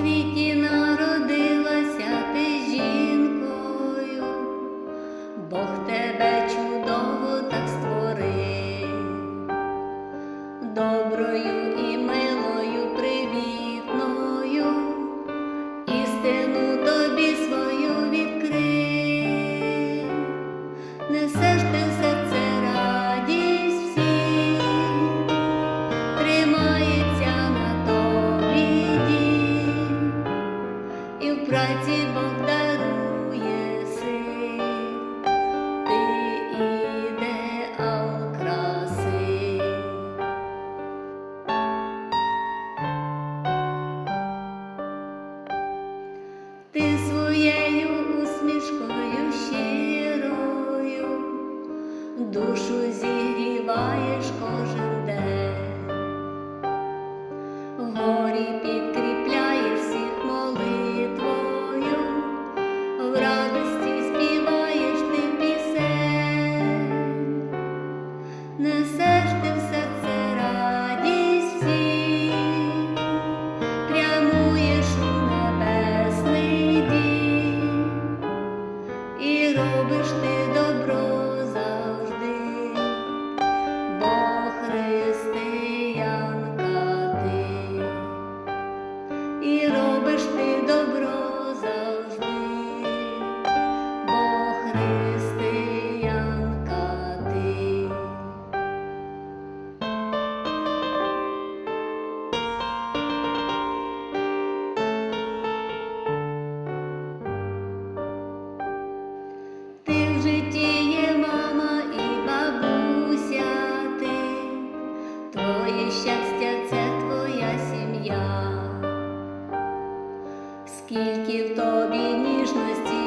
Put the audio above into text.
світі. праці Бог дарує сил, ти ідеал своєю усмішкою щирою, душу зі. і робиш ти. Твоє щастя це твоя сім'я, скільки в тобі ніжності.